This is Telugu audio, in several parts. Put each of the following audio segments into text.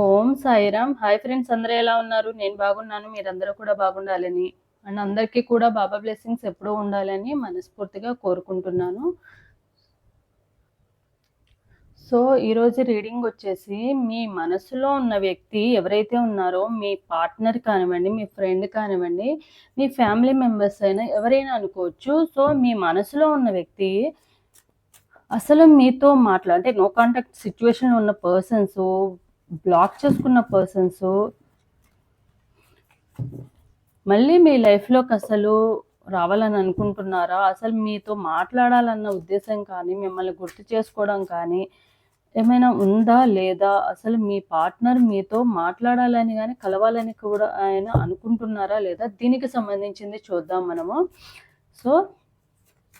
ఓం సాయిరామ్ హాయ్ ఫ్రెండ్స్ అందరూ ఎలా ఉన్నారు? నేను బాగున్నాను మీరందరూ కూడా బాగుండాలని. అండ్ అందరికీ కూడా బాబా బ్లెస్సింగ్స్ ఎప్పుడూ ఉండాలని మనస్ఫూర్తిగా కోరుకుంటున్నాను. సో ఈరోజు రీడింగ్ వచ్చేసి మీ మనసులో ఉన్న వ్యక్తి ఎవరైతే ఉన్నారో మీ పార్ట్నర్ కానివ్వండి మీ ఫ్రెండ్ కానివ్వండి మీ ఫ్యామిలీ మెంబర్స్ అయినా ఎవరైనా అనుకోవచ్చు. సో మీ మనసులో ఉన్న వ్యక్తి అసలు మీతో మాట్లా అంటే నో కాంటాక్ట్ సిచ్యువేషన్లో ఉన్న పర్సన్స్ బ్లాక్ చేసుకున్న పర్సన్స్ మళ్ళీ మీ లైఫ్లోకి అసలు రావాలని అనుకుంటున్నారా? అసలు మీతో మాట్లాడాలన్న ఉద్దేశం కానీ మిమ్మల్ని గుర్తు చేసుకోవడం కానీ ఏమైనా ఉందా లేదా? అసలు మీ పార్ట్నర్ మీతో మాట్లాడాలని కానీ కలవాలని కూడా ఆయన అనుకుంటున్నారా లేదా? దీనికి సంబంధించింది చూద్దాం మనము. సో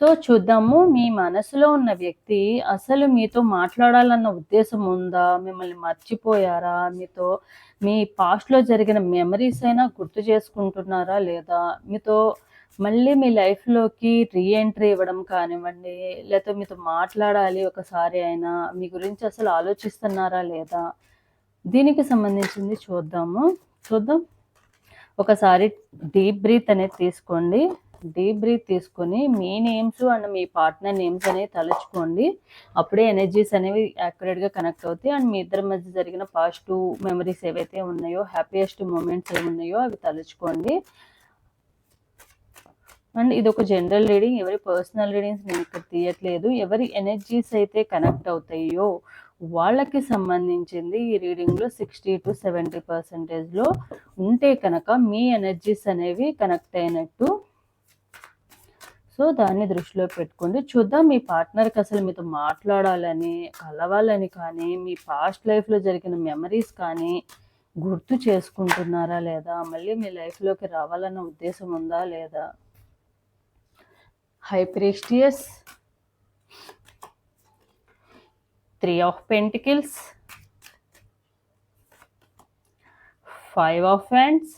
సో చూద్దాము మీ మనసులో ఉన్న వ్యక్తి అసలు మీతో మాట్లాడాలన్న ఉద్దేశం ఉందా? మిమ్మల్ని మర్చిపోయారా? మీతో మీ పాస్ట్లో జరిగిన మెమరీస్ అయినా గుర్తు చేసుకుంటున్నారా లేదా? మీతో మళ్ళీ మీ లైఫ్లోకి రీఎంట్రీ ఇవ్వడం కానివ్వండి లేకపోతే మీతో మాట్లాడాలి ఒకసారి అయినా మీ గురించి అసలు ఆలోచిస్తున్నారా లేదా? దీనికి సంబంధించింది చూద్దాము. చూద్దాం. ఒకసారి డీప్ బ్రీత్ అనేది తీసుకోండి. డీప్ బ్రీత్ తీసుకొని మీ నేమ్స్ అండ్ మీ పార్ట్నర్ నేమ్స్ అనేవి తలుచుకోండి. అప్పుడే ఎనర్జీస్ అనేవి యాక్యురేట్గా కనెక్ట్ అవుతాయి. అండ్ మీ ఇద్దరి మధ్య జరిగిన పాజిటివ్ మెమరీస్ ఏవైతే ఉన్నాయో హ్యాపీయెస్ట్ మూమెంట్స్ ఏమి ఉన్నాయో అవి తలుచుకోండి. అండ్ ఇది ఒక జనరల్ రీడింగ్ ఎవరి పర్సనల్ రీడింగ్స్ నేను ఇక్కడ తీయట్లేదు. ఎవరి ఎనర్జీస్ అయితే కనెక్ట్ అవుతాయో వాళ్ళకి సంబంధించింది ఈ రీడింగ్లో సిక్స్టీ టు సెవెంటీ పర్సెంటేజ్లో ఉంటే కనుక మీ ఎనర్జీస్ అనేవి కనెక్ట్ అయినట్టు సో దాన్ని దృష్టిలో పెట్టుకోండి చూద్దాం మీ పార్ట్నర్కి అసలు మీతో మాట్లాడాలని కలవాలని కానీ మీ పాస్ట్ లైఫ్లో జరిగిన మెమరీస్ కానీ గుర్తు చేసుకుంటున్నారా లేదా? మళ్ళీ మీ లైఫ్లోకి రావాలన్న ఉద్దేశం ఉందా లేదా? High priestess three of pentacles five of hands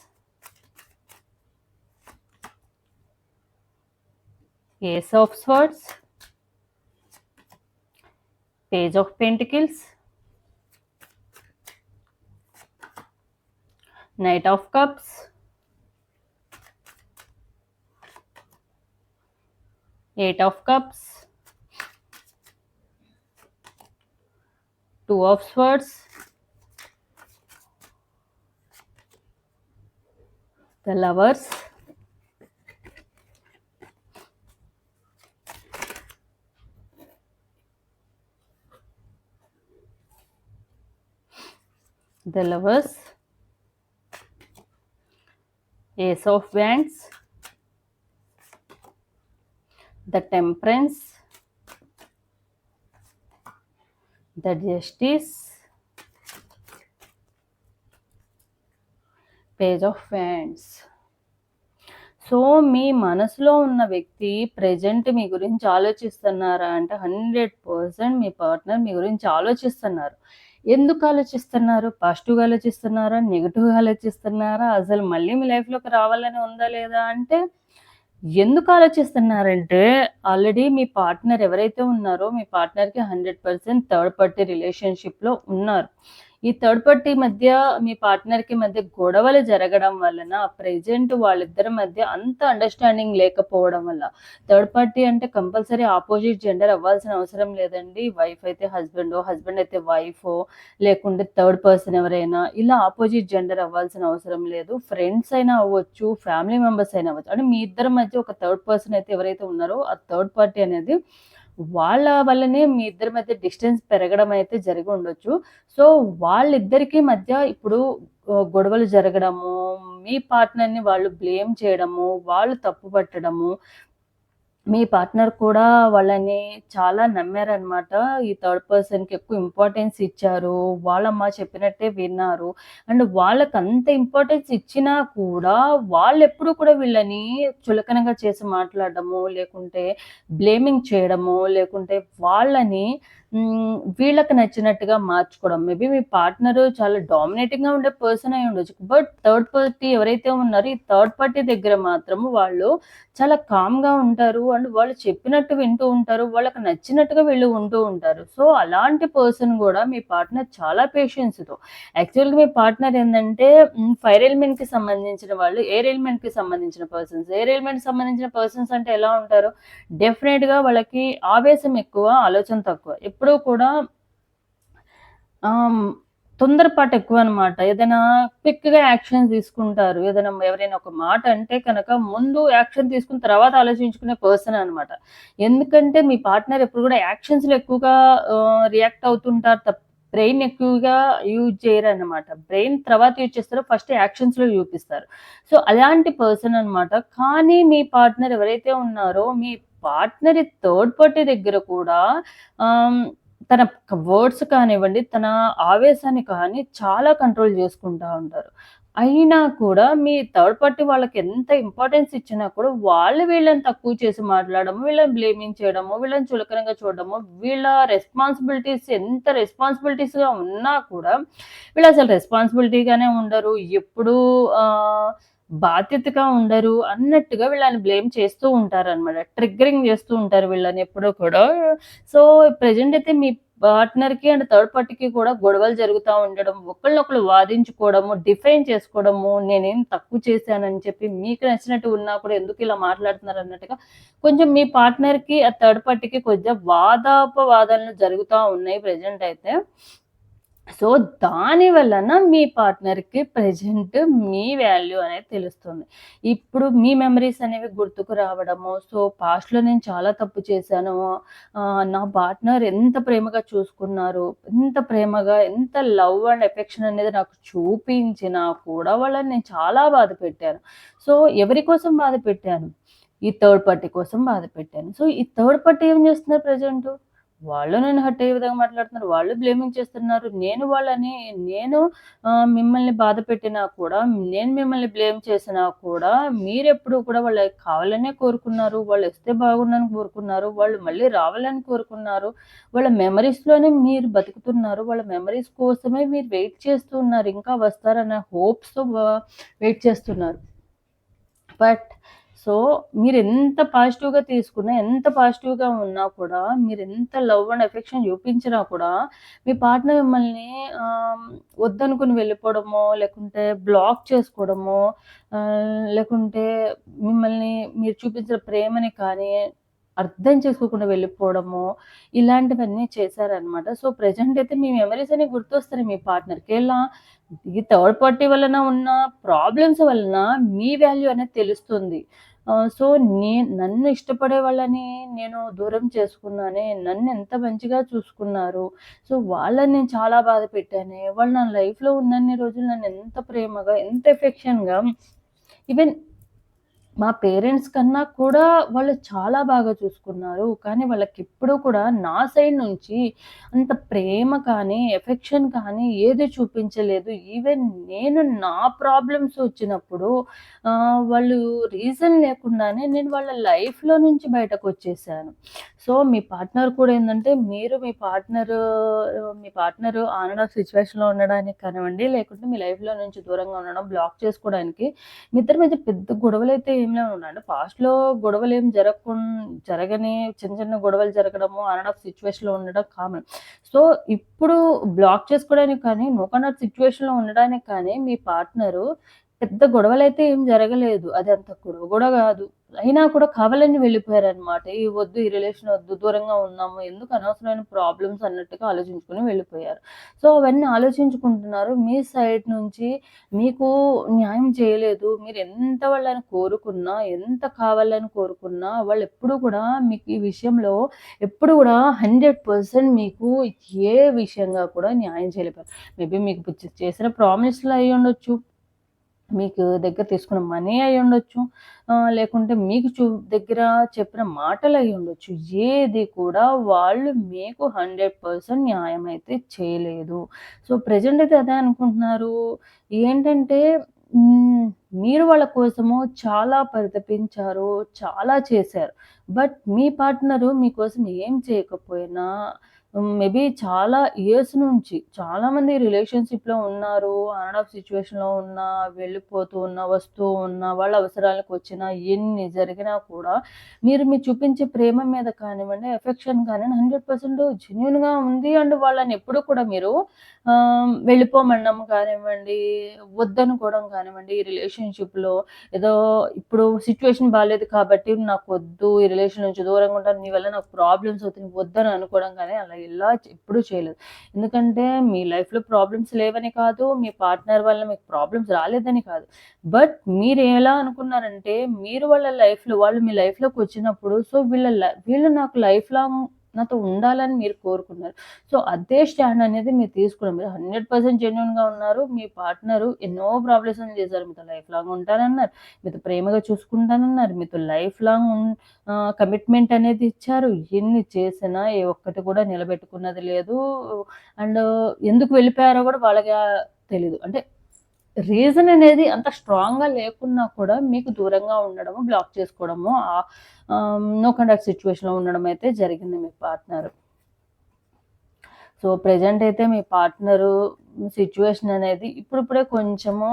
Ace of Swords, Page of Pentacles, Knight of Cups, Eight of Cups, Two of Swords, the Lovers, the lovers. Ace of wands. The temperance. The justice. Page of wands so మీ మనసులో ఉన్న వ్యక్తి ప్రజెంట్ మీ గురించి ఆలోచిస్తున్నారా? అంటే హండ్రెడ్ పర్సెంట్ మీ పార్ట్నర్ మీ గురించి ఆలోచిస్తున్నారు. ఎందుకు ఆలోచిస్తున్నారు? పాజిటివ్గా ఆలోచిస్తున్నారా? నెగిటివ్గా ఆలోచిస్తున్నారా? అసలు మళ్ళీ మీ లైఫ్లోకి రావాలని ఉందా లేదా అంటే ఎందుకు ఆలోచిస్తున్నారంటే ఆల్రెడీ మీ పార్ట్నర్ ఎవరైతే ఉన్నారో మీ పార్ట్నర్కి హండ్రెడ్ పర్సెంట్ థర్డ్ పార్టీ రిలేషన్షిప్లో ఉన్నారు. ఈ థర్డ్ పార్టీ మధ్య మీ పార్ట్నర్కి మధ్య గొడవలు జరగడం వలన ప్రెజెంట్ వాళ్ళిద్దరి మధ్య అంత అండర్స్టాండింగ్ లేకపోవడం వల్ల థర్డ్ పార్టీ అంటే కంపల్సరీ ఆపోజిట్ జెండర్ అవ్వాల్సిన అవసరం లేదండి. వైఫ్ అయితే హస్బెండ్ హస్బెండ్ అయితే వైఫ్ లేకుంటే థర్డ్ పర్సన్ ఎవరైనా ఇలా ఆపోజిట్ జెండర్ అవ్వాల్సిన అవసరం లేదు. ఫ్రెండ్స్ అయినా అవ్వచ్చు ఫ్యామిలీ మెంబర్స్ అయినా అవ్వచ్చు. అంటే మీ ఇద్దరి మధ్య ఒక థర్డ్ పర్సన్ అయితే ఎవరైతే ఉన్నారో ఆ థర్డ్ పార్టీ అనేది వాళ్ళ వల్లనే మీ ఇద్దరి మధ్య డిస్టెన్స్ పెరగడం అయితే జరిగి ఉండొచ్చు. సో వాళ్ళిద్దరికి మధ్య ఇప్పుడు గొడవలు జరగడము మీ పార్ట్నర్ని వాళ్ళు బ్లేమ్ చేయడము వాళ్ళు తప్పు పట్టడము మీ పార్ట్నర్ కూడా వాళ్ళని చాలా నమ్మారనమాట. ఈ థర్డ్ పర్సన్‌కి ఎక్కువ ఇంపార్టెన్స్ ఇచ్చారు. వాళ్ళమ్మ చెప్పినట్టే విన్నారు. అండ్ వాళ్ళకంత ఇంపార్టెన్స్ ఇచ్చినా కూడా వాళ్ళు ఎప్పుడూ కూడా వీళ్ళని చులకనగా చేసి మాట్లాడడము, లేకుంటే బ్లేమింగ్ చేయడము, లేకుంటే వాళ్ళని వీళ్ళకి నచ్చినట్టుగా మార్చుకోవడం. మేబీ మీ పార్ట్నర్ చాలా డామినేటింగ్‌గా ఉండే పర్సన్ అయి ఉండొచ్చు బట్ థర్డ్ పార్టీ ఎవరైతే ఉన్నారో ఈ థర్డ్ పార్టీ దగ్గర మాత్రము వాళ్ళు చాలా కామ్‌గా ఉంటారు. అండ్ వాళ్ళు చెప్పినట్టు వింటూ ఉంటారు. వాళ్ళకి నచ్చినట్టుగా వీళ్ళు ఉంటూ ఉంటారు. సో, అలాంటి పర్సన్ కూడా మీ పార్ట్నర్ చాలా పేషెన్స్‌తో యాక్చువల్‌గా మీ పార్ట్నర్ ఏంటంటే ఫైర్ ఎలిమెంట్కి సంబంధించిన వాళ్ళు, ఎయిర్ ఎలిమెంట్‌కి సంబంధించిన పర్సన్స్. ఎయిర్ ఎలిమెంట్ సంబంధించిన పర్సన్స్ అంటే ఎలా ఉంటారు? డెఫినెట్గా వాళ్ళకి ఆవేశం ఎక్కువ, ఆలోచన తక్కువ. ఎప్పుడూ కూడా తొందరపాటు ఎక్కువ అనమాట ఏదైనా క్విక్‌గా యాక్షన్ తీసుకుంటారు. ఏదైనా ఎవరైనా ఒక మాట అంటే కనుక ముందు యాక్షన్ తీసుకున్న తర్వాత ఆలోచించుకునే పర్సన్ అనమాట. ఎందుకంటే మీ పార్ట్నర్ ఎప్పుడు కూడా యాక్షన్స్‌లో ఎక్కువగా రియాక్ట్ అవుతుంటారు తప్ప బ్రెయిన్ ఎక్కువగా యూజ్ చేయరు అనమాట బ్రెయిన్ తర్వాత యూజ్ చేస్తారో ఫస్ట్ యాక్షన్స్‌లో చూపిస్తారు. సో, అలాంటి పర్సన్ అనమాట. కానీ మీ పార్ట్నర్ ఎవరైతే ఉన్నారో మీ పార్ట్నర్ థర్డ్ పార్టీ దగ్గర కూడా తన వర్డ్స్ కానివ్వండి, తన ఆవేశాన్ని కానీ చాలా కంట్రోల్ చేసుకుంటా ఉంటారు. అయినా కూడా మీ థర్డ్ పార్టీ వాళ్ళకి ఎంత ఇంపార్టెన్స్ ఇచ్చినా కూడా వాళ్ళు వీళ్ళని తక్కువ చేసి మాట్లాడము వీళ్ళని బ్లేమింగ్ చేయడము, వీళ్ళని చులకనగా చూడడము, వీళ్ళ రెస్పాన్సిబిలిటీస్ ఎంత రెస్పాన్సిబిలిటీస్‌గా ఉన్నా కూడా వీళ్ళసలు రెస్పాన్సిబిలిటీగానే ఉండరు. ఎప్పుడూ బాధ్యతగా ఉండరు అన్నట్టుగా వీళ్ళని బ్లేమ్ చేస్తూ ఉంటారు అనమాట ట్రిగ్గరింగ్ చేస్తూ ఉంటారు వీళ్ళని ఎప్పుడూ కూడా. సో, ప్రెజెంట్ అయితే మీ పార్ట్నర్‌కి అండ్ థర్డ్ పార్టీకి కూడా గొడవలు జరుగుతూ ఉండడం, ఒకళ్ళొకళ్ళు వాదించుకోవడము, డిఫైన్ చేసుకోవడము, నేనేం తక్కువ చేశానని చెప్పి మీకు నచ్చినట్టు ఉన్నా కూడా ఎందుకు ఇలా మాట్లాడుతున్నారు అన్నట్టుగా కొంచెం మీ పార్ట్నర్‌కి, ఆ థర్డ్ పార్టీకి కొంచెం వాదాపవాదాలు జరుగుతూ ఉన్నాయి ప్రజెంట్ అయితే. సో, దాని వలన మీ పార్ట్నర్‌కి ప్రెజెంట్ మీ వాల్యూ అనేది తెలుస్తుంది. ఇప్పుడు మీ మెమరీస్ అనేవి గుర్తుకు రావడము, సో, పాస్ట్‌లో నేను చాలా తప్పు చేశాను. నా పార్ట్నర్ ఎంత ప్రేమగా చూసుకున్నారు, ఎంత ప్రేమగా, ఎంత లవ్ అండ్ ఎఫెక్షన్ అనేది నాకు చూపించినా కూడా వాళ్ళని నేను చాలా బాధ పెట్టాను. సో, ఎవరి కోసం బాధ పెట్టాను? ఈ థర్డ్ పార్టీ కోసం బాధ పెట్టాను. సో, ఈ థర్డ్ పార్టీ ఏం చేస్తున్నారు ప్రజెంట్ వాళ్ళు నన్ను హర్ట్ అయ్యే విధంగా మాట్లాడుతున్నారు. వాళ్ళు బ్లేమింగ్ చేస్తున్నారు. నేను వాళ్ళని నేను మిమ్మల్ని బాధ పెట్టినా కూడా, నేను మిమ్మల్ని బ్లేమ్ చేసినా కూడా మీరెప్పుడు కూడా వాళ్ళకి కావాలనే కోరుకున్నారు. వాళ్ళు వస్తే బాగుండని కోరుకున్నారు. వాళ్ళు మళ్ళీ రావాలని కోరుకున్నారు. వాళ్ళ మెమరీస్లోనే మీరు బతుకుతున్నారు. వాళ్ళ మెమరీస్ కోసమే మీరు వెయిట్ చేస్తున్నారు ఇంకా వస్తారనే హోప్స్‌తో వెయిట్ చేస్తున్నారు. బట్ సో, మీరు ఎంత పాజిటివ్‌గా తీసుకున్నా, ఎంత పాజిటివ్‌గా ఉన్నా కూడా, మీరెంత లవ్ అండ్ ఎఫెక్షన్ చూపించినా కూడా, మీ పార్ట్నర్ మిమ్మల్ని వద్దనుకుని వెళ్ళిపోవడమో, లేకుంటే బ్లాక్ చేసుకోవడమో, లేకుంటే మిమ్మల్ని మీరు చూపించిన ప్రేమని కానీ అర్థం చేసుకోకుండా వెళ్ళిపోవడము, ఇలాంటివన్నీ చేశారనమాట. సో, ప్రెజెంట్ అయితే మీ మెమరీస్ అనేవి గుర్తొస్తాయి మీ పార్ట్నర్‌కి. ఎలా? ఈ థర్డ్ పార్టీ వలన ఉన్న ప్రాబ్లమ్స్ వలన మీ వాల్యూ అనేది తెలుస్తుంది. సో, నే నన్ను ఇష్టపడే వాళ్ళని నేను దూరం చేసుకున్నానే, నన్ను ఎంత మంచిగా చూసుకున్నారు. సో, వాళ్ళని నేను చాలా బాధ పెట్టానే, వాళ్ళు నా లైఫ్‌లో ఉన్నన్ని రోజులు నన్ను ఎంత ప్రేమగా, ఎంత ఎఫెక్షన్‌గా ఈవెన్ మా పేరెంట్స్ కన్నా కూడా వాళ్ళు చాలా బాగా చూసుకున్నారు. కానీ వాళ్ళకి ఎప్పుడూ కూడా నా సైడ్ నుంచి అంత ప్రేమ కానీ, ఎఫెక్షన్ కానీ ఏది చూపించలేదు. ఈవెన్ నేను నా ప్రాబ్లమ్స్ వచ్చినప్పుడు వాళ్ళు రీజన్ లేకుండానే నేను వాళ్ళ లైఫ్‌లో నుంచి బయటకు వచ్చేసాను సో, మీ పార్ట్నర్ కూడా ఏంటంటే మీరు మీ పార్ట్నర్ మీ పార్ట్నర్ ఆన్ అండ్ ఆఫ్ ఉండడానికి కానివ్వండి, లేకుంటే మీ లైఫ్‌లో నుంచి దూరంగా ఉండడం, బ్లాక్ చేసుకోవడానికి మీ ఇద్దరి మధ్య పెద్ద గొడవలు అయితే లేవు. అంటే పాస్ట్‌లో ఏం జరగకుండా జరగని చిన్న చిన్న గొడవలు జరగడము, ఆన్ అండ్ ఆఫ్ సిట్యుయేషన్‌లో ఉండడం కామన్. సో, ఇప్పుడు బ్లాక్ చేసుకోవడానికి కానీ, నో కాంటాక్ట్ సిట్యుయేషన్‌లో ఉండడానికి కానీ మీ పార్ట్నరు పెద్ద గొడవలు అయితే ఏం జరగలేదు. అది అంత గొడవ కూడా కాదు అయినా కూడా కావాలని వెళ్ళిపోయారనమాట. ఈ వద్దు ఈ రిలేషన్ వద్దు, దూరంగా ఉన్నాము ఎందుకు అనవసరమైన ప్రాబ్లమ్స్ అన్నట్టుగా ఆలోచించుకుని వెళ్ళిపోయారు. సో, అవన్నీ ఆలోచించుకుంటున్నారు. మీ సైడ్ నుంచి మీకు న్యాయం చేయలేదు. మీరు ఎంత వాళ్ళని కోరుకున్నా, ఎంత కావాలని కోరుకున్నా, వాళ్ళు ఎప్పుడు కూడా మీకు ఈ విషయంలో ఎప్పుడు కూడా హండ్రెడ్ పర్సెంట్ మీకు ఏ విషయంగా కూడా న్యాయం చేయలేకపోయారు. మేబీ మీకు చేసిన ప్రామిస్‌లు అయ్యుండొచ్చు. మీకు దగ్గర తీసుకున్న మనీ అయి ఉండొచ్చు. లేకుంటే మీకు చూ దగ్గర చెప్పిన మాటలు అయి ఉండొచ్చు. ఏది కూడా వాళ్ళు మీకు హండ్రెడ్ పర్సెంట్ న్యాయం అయితే చేయలేదు. సో ప్రజెంట్ అయితే అదే అనుకుంటున్నారు. ఏంటంటే మీరు వాళ్ళ కోసము చాలా పరితపించారు చాలా చేశారు. బట్ మీ పార్ట్నరు మీకోసం ఏం చేయకపోయినా మేబీ చాలా ఇయర్స్ నుంచి చాలామంది రిలేషన్‌షిప్‌లో ఉన్నారు. ఆన్ ఆఫ్ సిచ్యువేషన్‌లో ఉన్నా, వెళ్ళిపోతూ ఉన్నా, వస్తూ ఉన్నా, వాళ్ళ అవసరాలకు వచ్చినా, ఎన్ని జరిగినా కూడా మీరు మీరు చూపించే ప్రేమ మీద కానివ్వండి, ఎఫెక్షన్ కానివ్వండి, హండ్రెడ్ పర్సెంట్ జెన్యున్గా ఉంది. అండ్ వాళ్ళని ఎప్పుడూ కూడా మీరు వెళ్ళిపోమనడం కానివ్వండి, వద్దనుకోవడం కానివ్వండి, ఈ రిలేషన్‌షిప్‌లో ఏదో ఇప్పుడు సిచ్యువేషన్ బాగాలేదు కాబట్టి నాకు వద్దు ఈ రిలేషన్ నుంచి దూరంగా ఉంటాను. నీ వల్ల నాకు ప్రాబ్లమ్స్ అవుతున్నాయి. వద్దని అనుకోవడం కానీ అలా ఇలా ఎప్పుడూ చేయలేదు. ఎందుకంటే మీ లైఫ్లో ప్రాబ్లమ్స్ లేవని కాదు మీ పార్ట్నర్ వల్ల మీకు ప్రాబ్లమ్స్ రాలేదని కాదు. బట్ మీరు ఎలా అనుకున్నారంటే మీరు వాళ్ళ లైఫ్లో వాళ్ళు మీ లైఫ్లోకి వచ్చినప్పుడు సో వీళ్ళ వీళ్ళు నాకు లైఫ్ లాంగ్ నాతో ఉండాలని మీరు కోరుకున్నారు. సో అదే స్టాండ్ అనేది మీరు తీసుకున్నారు. మీరు హండ్రెడ్ పర్సెంట్ జెన్యున్గా ఉన్నారు. మీ పార్ట్నరు ఎన్నో ప్రాబ్లమ్స్ చేశారు. మీతో లైఫ్ లాంగ్ ఉంటానన్నారు. మీతో ప్రేమగా చూసుకుంటానన్నారు. మీతో లైఫ్ లాంగ్ కమిట్మెంట్ అనేది ఇచ్చారు. ఎన్ని చేసినా ఏ ఒక్కటి కూడా నిలబెట్టుకున్నది లేదు. అండ్ ఎందుకు వెళ్ళిపోయారో కూడా వాళ్ళకి తెలీదు. అంటే రీజన్ అనేది అంత స్ట్రాంగ్గా లేకున్నా కూడా మీకు దూరంగా ఉండడము బ్లాక్ చేసుకోవడము నో కండక్ట్ సిచ్యువేషన్లో ఉండడం అయితే జరిగింది మీ పార్ట్నర్. సో ప్రజెంట్ అయితే మీ పార్ట్నరు సిచ్యువేషన్ అనేది ఇప్పుడిప్పుడే కొంచెము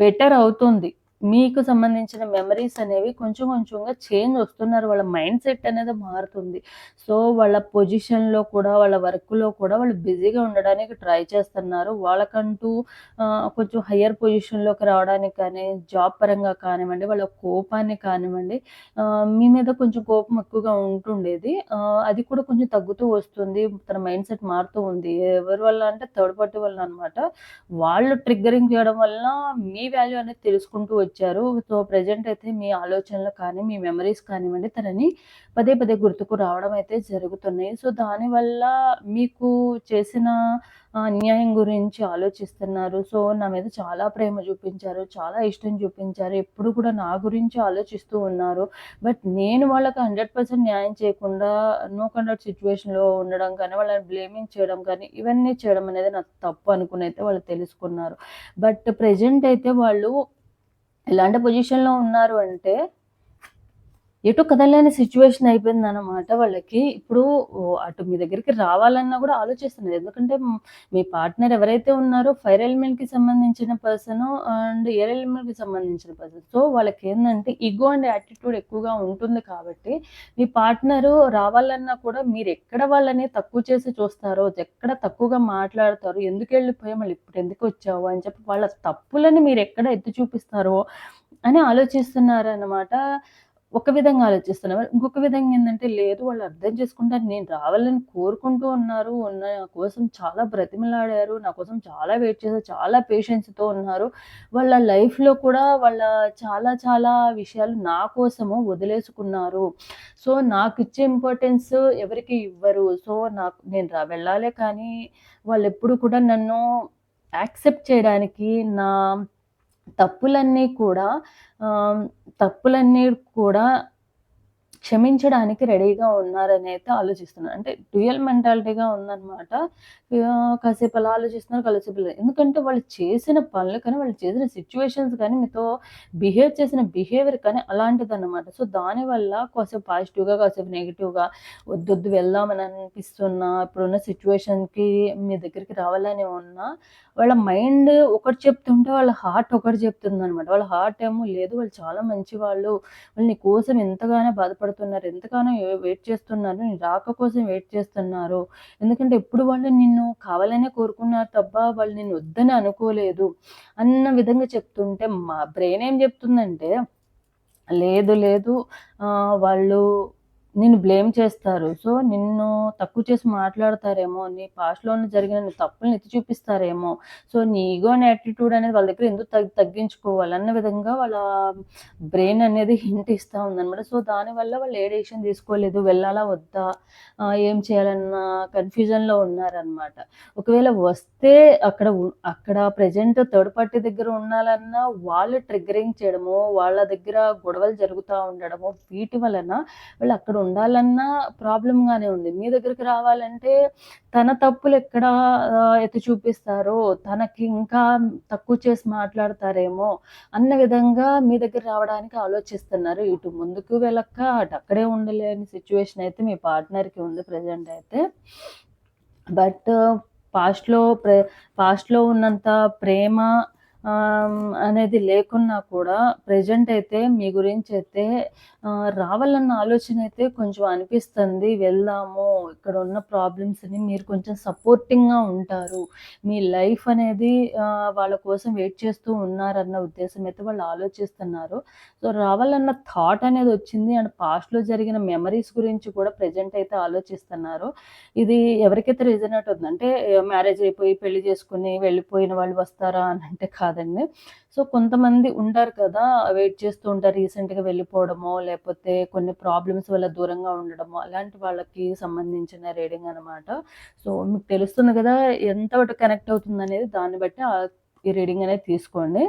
బెటర్ అవుతుంది. మీకు సంబంధించిన మెమరీస్ అనేవి కొంచెం కొంచెంగా చేంజ్ వస్తున్నారు. వాళ్ళ మైండ్ సెట్ అనేది మారుతుంది. సో వాళ్ళ పొజిషన్లో కూడా వాళ్ళ వర్క్లో కూడా వాళ్ళు బిజీగా ఉండడానికి ట్రై చేస్తున్నారు. వాళ్ళకంటూ కొంచెం హయ్యర్ పొజిషన్లోకి రావడానికి కానీ జాబ్ పరంగా కానివ్వండి వాళ్ళ కోపాన్ని కానివ్వండి మీ మీద కొంచెం కోపం ఎక్కువగా ఉంటుండేది. అది కూడా కొంచెం తగ్గుతూ వస్తుంది. తన మైండ్ సెట్ మారుతూ ఉంది. ఎవరి వల్ల అంటే థర్డ్ పార్టీ వల్ల అనమాట వాళ్ళు ట్రిగ్గరింగ్ చేయడం వల్ల మీ వాల్యూ అనేది తెలుసుకుంటూ వచ్చారు. సో ప్రజెంట్ అయితే మీ ఆలోచనలు కానీ మీ మెమరీస్ కానివ్వండి తనని పదే పదే గుర్తుకు రావడం అయితే జరుగుతున్నాయి. సో దానివల్ల మీకు చేసిన అన్యాయం గురించి ఆలోచిస్తున్నారు. సో నా మీద చాలా ప్రేమ చూపించారు చాలా ఇష్టం చూపించారు. ఎప్పుడు కూడా నా గురించి ఆలోచిస్తూ ఉన్నారు. బట్ నేను వాళ్ళకి హండ్రెడ్ పర్సెంట్ న్యాయం చేయకుండా నో కండక్ట్ సిచ్యువేషన్లో ఉండడం కానీ వాళ్ళని బ్లేమింగ్ చేయడం కానీ ఇవన్నీ చేయడం అనేది నాకు తప్పు అనుకుని అయితే వాళ్ళు తెలుసుకున్నారు. బట్ ప్రజెంట్ అయితే వాళ్ళు ఎలాంటి పొజిషన్‌లో ఉన్నారు అంటే ఎటు కదలేని సిచ్యువేషన్ అయిపోయిందనమాట వాళ్ళకి. ఇప్పుడు అటు మీ దగ్గరికి రావాలన్నా కూడా ఆలోచిస్తున్నారు. ఎందుకంటే మీ పార్ట్నర్ ఎవరైతే ఉన్నారో ఫైర్ ఎలిమెంట్‌కి సంబంధించిన పర్సను అండ్ ఎయిర్ ఎలిమెంట్‌కి సంబంధించిన పర్సన్. సో వాళ్ళకి ఏంటంటే ఇగో అండ్ యాటిట్యూడ్ ఎక్కువగా ఉంటుంది కాబట్టి, మీ పార్ట్నరు రావాలన్నా కూడా మీరు ఎక్కడ వాళ్ళని తక్కువ చేసి చూస్తారో, ఎక్కడ తక్కువగా మాట్లాడతారో, ఎందుకు వెళ్ళిపోయా మళ్ళీ ఇప్పుడు ఎందుకు వచ్చావు అని చెప్పి వాళ్ళ తప్పులని మీరు ఎక్కడ ఎత్తి చూపిస్తారో అని ఆలోచిస్తున్నారన్నమాట ఒక విధంగా ఆలోచిస్తున్నారు. ఇంకొక విధంగా ఏంటంటే లేదు వాళ్ళు అర్థం చేసుకుంటారు. నేను రావాలని కోరుకుంటూ ఉన్నారు. ఉన్న నా కోసం చాలా బ్రతిమలాడారు. నా కోసం చాలా వెయిట్ చేశారు. చాలా పేషెన్స్‌తో ఉన్నారు. వాళ్ళ లైఫ్‌లో కూడా వాళ్ళ చాలా చాలా విషయాలు నా కోసము వదిలేసుకున్నారు. సో నాకు ఇచ్చే ఇంపార్టెన్స్ ఎవరికి ఇవ్వరు. సో నాకు నేను రా వెళ్ళాలే కానీ వాళ్ళెప్పుడు కూడా నన్ను యాక్సెప్ట్ చేయడానికి నా తప్పులన్నీ కూడా తప్పులన్నీ కూడా క్షమించడానికి రెడీగా ఉన్నారని అయితే ఆలోచిస్తున్నారు. అంటే డ్యూయల్ మెంటాలిటీగా ఉందన్నమాట కాసేపు అలా ఆలోచిస్తున్నారు, కాసేపు ఎందుకంటే వాళ్ళు చేసిన పనులు కానీ, వాళ్ళు చేసిన సిచ్యువేషన్స్ కానీ, మీతో బిహేవ్ చేసిన బిహేవియర్ కానీ అలాంటిదన్నమాట. సో, దానివల్ల కాసేపు పాజిటివ్‌గా, కాసేపు నెగిటివ్‌గా వద్దొద్దు వెళ్దామని అనిపిస్తున్నా, ఇప్పుడున్న సిచ్యువేషన్‌కి మీ దగ్గరికి రావాలని ఉన్నా, వాళ్ళ మైండ్ ఒకటి చెప్తుంటే వాళ్ళ హార్ట్ ఒకటి చెప్తుందనమాట. వాళ్ళ హార్ట్ ఏమో లేదు వాళ్ళు చాలా మంచివాళ్ళు. వాళ్ళు నీ కోసం ఎంతగానో బాధపడుతున్నారు. ఎంతగానో వెయిట్ చేస్తున్నారు. నీ రాక కోసం వెయిట్ చేస్తున్నారు. ఎందుకంటే ఎప్పుడు వాళ్ళు నిన్ను కావాలనే కోరుకున్నారు తప్ప వాళ్ళు నిన్ను వద్దని అనుకోలేదు. అన్న విధంగా చెప్తుంటే మా బ్రెయిన్ ఏం చెప్తుందంటే లేదు లేదు వాళ్ళు నిన్ను బ్లేమ్ చేస్తారు. సో, నిన్ను తక్కువ చేసి మాట్లాడతారేమో, నీ పాస్ట్‌లోనే జరిగిన నీ తప్పుల్ని ఎత్తి చూపిస్తారేమో, సో, నీ ఈగో అండ్ యాటిట్యూడ్ అనేది వాళ్ళ దగ్గర ఎందుకు తగ్గి తగ్గించుకోవాలన్న విధంగా వాళ్ళ బ్రెయిన్ అనేది హింట్ ఇస్తా ఉందనమాట. సో, దానివల్ల వాళ్ళు ఏ డెసిషన్ తీసుకోలేదు. వెళ్ళాలా? వద్దా? ఏం చేయాలన్న కన్‌ఫ్యూజన్‌లో ఉన్నారనమాట. ఒకవేళ వస్తే అక్కడ అక్కడ ప్రజెంట్ థర్డ్ పార్టీ దగ్గర ఉండాలన్నా వాళ్ళు ట్రిగ్గరింగ్ చేయడము, వాళ్ళ దగ్గర గొడవలు జరుగుతూ ఉండడము, వీటి వలన వాళ్ళు అక్కడ ఉండాలన్నా ప్రాబ్లమ్‌గానే ఉంది. మీ దగ్గరికి రావాలంటే తన తప్పులు ఎక్కడ ఎత్తి చూపిస్తారో, తనకి ఇంకా తక్కువ చేసి మాట్లాడతారేమో అన్న విధంగా మీ దగ్గర రావడానికి ఆలోచిస్తున్నారు. ఇటు ముందుకు వెళ్ళక్క, అటు అక్కడే ఉండలేని సిచ్యువేషన్ అయితే మీ పార్ట్నర్‌కి ఉంది ప్రెజెంట్ అయితే. బట్ పాస్ట్‌లో ప్రే పాస్ట్‌లో ఉన్నంత ప్రేమ అనేది లేకున్నా కూడా ప్రెజెంట్ అయితే మీ గురించి అయితే రావాలన్న ఆలోచన అయితే కొంచెం అనిపిస్తుంది. వెళ్దాము, ఇక్కడ ఉన్న ప్రాబ్లమ్స్‌ని మీరు కొంచెం సపోర్టింగ్‌గా ఉంటారు. మీ లైఫ్ అనేది వాళ్ళ కోసం వెయిట్ చేస్తూ ఉన్నారన్న ఉద్దేశం అయితే వాళ్ళు ఆలోచిస్తున్నారు. సో, రావాలన్న థాట్ అనేది వచ్చింది. అండ్ పాస్ట్‌లో జరిగిన మెమరీస్ గురించి కూడా ప్రెజెంట్ అయితే ఆలోచిస్తున్నారు. ఇది ఎవరికైతే రెజొనేట్ ఉందంటే మ్యారేజ్ అయిపోయి పెళ్ళి చేసుకుని వెళ్ళిపోయిన వాళ్ళు వస్తారా అని అంటే కాదు కాదండి. సో, కొంతమంది ఉంటారు కదా! వెయిట్ చేస్తూ ఉంటారు. రీసెంట్‌గా వెళ్ళిపోవడమో, లేకపోతే కొన్ని ప్రాబ్లమ్స్ వల్ల దూరంగా ఉండడమో, అలాంటి వాళ్ళకి సంబంధించిన రీడింగ్ అనమాట. సో, మీకు తెలుస్తుంది కదా! ఎంత కనెక్ట్ కనెక్ట్ అవుతుందనేది దాన్ని బట్టి ఈ రీడింగ్ అనేది తీసుకోండి.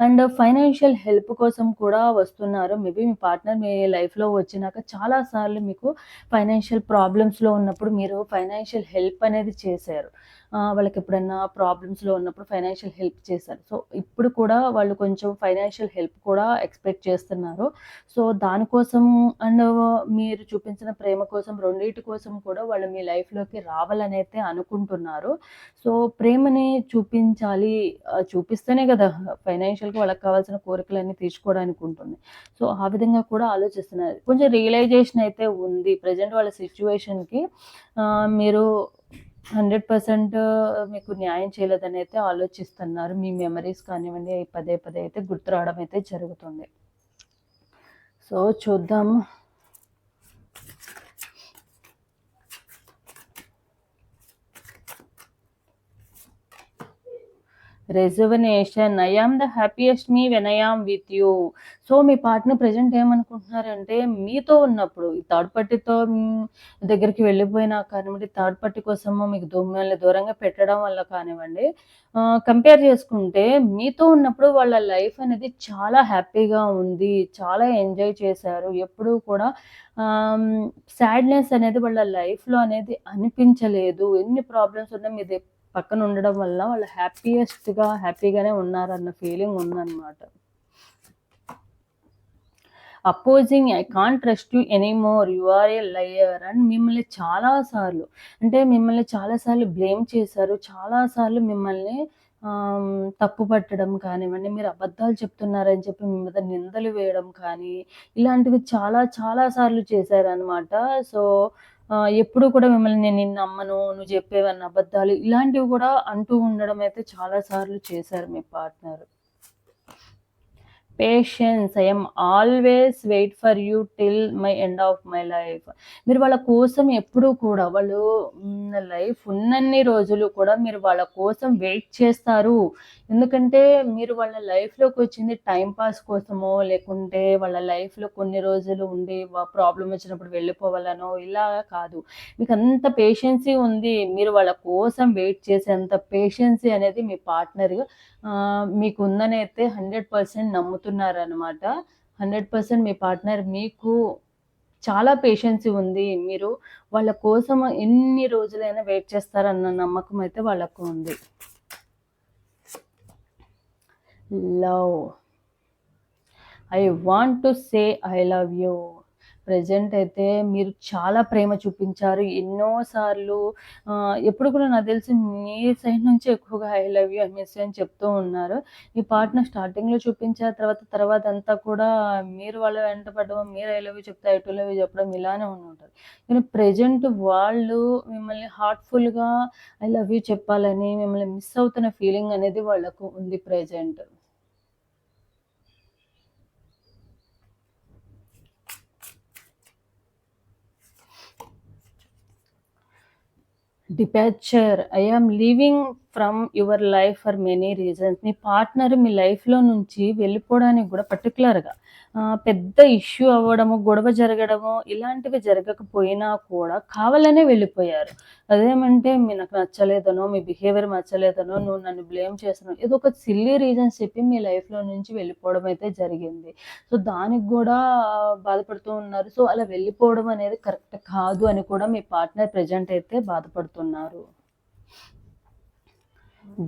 అండ్ ఫైనాన్షియల్ హెల్ప్ కోసం కూడా వస్తున్నారు. మేబీ మీ పార్ట్నర్ మీ లైఫ్‌లో వచ్చినాక చాలా సార్లు మీకు ఫైనాన్షియల్ ప్రాబ్లమ్స్‌లో ఉన్నప్పుడు మీరు ఫైనాన్షియల్ హెల్ప్ అనేది చేశారు. వాళ్ళకి ఎప్పుడైనా ప్రాబ్లమ్స్‌లో ఉన్నప్పుడు ఫైనాన్షియల్ హెల్ప్ చేశారు. సో, ఇప్పుడు కూడా వాళ్ళు కొంచెం ఫైనాన్షియల్ హెల్ప్ కూడా ఎక్స్‌పెక్ట్ చేస్తున్నారు. సో, దానికోసం అండ్ మీరు చూపించిన ప్రేమ కోసం రెండింటి కోసం కూడా వాళ్ళు మీ లైఫ్‌లోకి రావాలని అయితే అనుకుంటున్నారు. సో, ప్రేమని చూపించాలి చూపిస్తేనే కదా! ఫైనాన్షియల్‌గా వాళ్ళకి కావాల్సిన కోరికలన్నీ తీర్చుకోవడానికి ఉంటుంది. సో, ఆ విధంగా కూడా ఆలోచిస్తున్నారు. కొంచెం రియలైజేషన్ అయితే ఉంది. ప్రజెంట్ వాళ్ళ సిచ్యువేషన్కి మీరు హండ్రెడ్ పర్సెంట్ మీకు న్యాయం చేయలేదని అయితే ఆలోచిస్తున్నారు. మీ మెమరీస్ కానివ్వండి, పదే పదే అయితే గుర్తు రావడం అయితే జరుగుతుంది. సో, చూద్దాము. Reservation I am the happiest me when I am with you. So, me partner present ఏమనుకుంటున్నారంటే మీతో ఉన్నప్పుడు ఈ థర్డ్ పార్టీతో దగ్గరికి వెళ్ళిపోయినా కానివ్వండి, థర్డ్ పార్టీ కోసము మీకు దూ మిమ్మల్ని దూరంగా పెట్టడం వల్ల కానివ్వండి, కంపేర్ చేసుకుంటే మీతో ఉన్నప్పుడు వాళ్ళ లైఫ్ అనేది చాలా హ్యాపీగా ఉంది. చాలా ఎంజాయ్ చేశారు. ఎప్పుడూ కూడా ఆహ్, సాడ్‌నెస్ అనేది వాళ్ళ లైఫ్‌లో అనేది అనిపించలేదు. ఎన్ని ప్రాబ్లమ్స్ ఉన్నా మీది పక్కన ఉండడం వల్ల వాళ్ళు హ్యాపీయెస్ట్‌గా హ్యాపీగానే ఉన్నారన్న ఫీలింగ్ ఉందన్నమాట opposing I can't trust you anymore. You are a liar and మిమ్మల్ని చాలా సార్లు అంటే మిమ్మల్ని చాలా సార్లు బ్లేమ్ చేశారు. చాలా సార్లు మిమ్మల్ని తప్పు పట్టడం కానివ్వండి, మీరు అబద్ధాలు చెప్తున్నారని చెప్పి మీ మీద నిందలు వేయడం కానీ, ఇలాంటివి చాలా చాలా సార్లు చేశారనమాట. సో, ఎప్పుడూ కూడా మిమ్మల్ని నేను నిన్ను నమ్మను, నువ్వు చెప్పేవన్న అబద్ధాలు ఇలాంటివి కూడా అంటూ ఉండడం అయితే చాలా సార్లు చేశారు మీ partner. Patience I'm always wait for you till my end of my life. మీరు వాళ్ళ కోసం ఎప్పుడూ కూడా వాళ్ళు లైఫ్ ఉన్నన్ని రోజులు కూడా మీరు వాళ్ళ కోసం వెయిట్ చేస్తారు. ఎందుకంటే మీరు వాళ్ళ లైఫ్‌లోకి వచ్చింది టైం పాస్ కోసమో, లేకుంటే వాళ్ళ లైఫ్‌లో కొన్ని రోజులు ఉండి ప్రాబ్లం వచ్చినప్పుడు వెళ్ళిపోవాలనో ఇలా కాదు. మీకు అంత పేషెన్సీ ఉంది. మీరు వాళ్ళ కోసం వెయిట్ చేసేంత పేషెన్సీ అనేది మీ పార్ట్నర్ మీకు ఉందని అయితే హండ్రెడ్ పర్సెంట్ నమ్ముతున్నారనమాట. 100% మీ పార్ట్నర్ మీకు చాలా పేషెన్సీ ఉంది. మీరు వాళ్ళ కోసం ఎన్ని రోజులైనా వెయిట్ చేస్తారన్న నమ్మకం అయితే వాళ్ళకు ఉంది. Love. I want to say I love you. Present అయితే మీరు చాలా ప్రేమ చూపించారు. ఎన్నోసార్లు ఎప్పుడు కూడా నాకు తెలిసి మీ సైడ్ నుంచి ఎక్కువగా I love you, I miss అని చెప్తూ ఉన్నారు. మీ పార్ట్నర్ స్టార్టింగ్‌లో చూపించారు. తర్వాత తర్వాత అంతా కూడా మీరు వాళ్ళ వెంట పడడం, మీరు ఐ లవ్ యూ చెప్తే ఐ టు లవ్ యూ చెప్పడం ఇలానే ఉంటుంది కానీ ప్రెజెంట్ వాళ్ళు మిమ్మల్ని హార్ట్‌ఫుల్‌గా ఐ లవ్ యూ చెప్పాలని, మిమ్మల్ని మిస్ అవుతున్న ఫీలింగ్ అనేది వాళ్ళకు ఉంది present. Departure I am leaving from your life for many reasons me partner మీ లైఫ్లో నుంచి వెళ్ళిపోవడానికి కూడా పర్టికులర్గా పెద్ద ఇష్యూ అవ్వడము గొడవ జరగడము ఇలాంటివి జరగకపోయినా కూడా కావాలనే వెళ్ళిపోయారు. అదేమంటే మీ నాకు నచ్చలేదనో మీ బిహేవియర్ నచ్చలేదనో నువ్వు నన్ను బ్లేమ్ చేస్తున్నావు ఏదో ఒక సిల్లీ రీజన్స్ చెప్పి మీ లైఫ్లో నుంచి వెళ్ళిపోవడం అయితే జరిగింది. సో దానికి కూడా బాధపడుతూ ఉన్నారు. సో అలా వెళ్ళిపోవడం అనేది కరెక్ట్ కాదు అని కూడా మీ పార్ట్నర్ ప్రజెంట్ అయితే బాధపడుతున్నారు.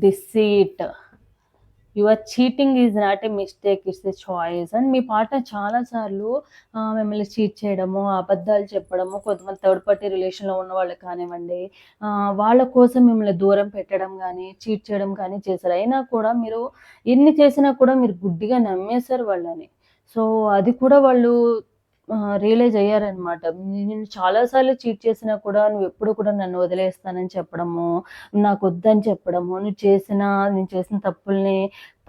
Deceit. Your cheating is not a mistake it's a choice. And me partner చాలాసార్లు మిమ్మల్ని చీట్ చేయడము అబద్ధాలు చెప్పడము కొంతమంది థర్డ్ పార్టీ రిలేషన్లో ఉన్న వాళ్ళు కానివ్వండి వాళ్ళ కోసం మిమ్మల్ని దూరం పెట్టడం కానీ చీట్ చేయడం కానీ చేశారు. అయినా కూడా మీరు ఎన్ని చేసినా కూడా మీరు గుడ్డిగా నమ్మేశారు వాళ్ళని. సో అది కూడా వాళ్ళు రియలైజ్ అయ్యారనమాట నేను చాలాసార్లు చీట్ చేసినా కూడా నువ్వు ఎప్పుడు కూడా నన్ను వదిలేస్తానని చెప్పడము నాకు వద్దని చెప్పడము నువ్వు చేసిన నేను చేసిన తప్పుల్ని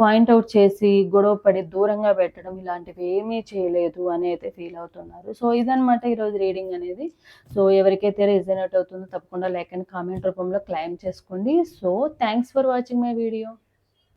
పాయింట్అవుట్ చేసి గొడవ పడి దూరంగా పెట్టడం ఇలాంటివి ఏమీ చేయలేదు అని అయితే ఫీల్ అవుతున్నారు. సో ఇదనమాట ఈరోజు రీడింగ్ అనేది. సో ఎవరికైతే రిజనేట్ అవుతుందో తప్పకుండా లైక్ అండ్ కామెంట్ రూపంలో క్లైమ్ చేసుకోండి. So thanks for watching my video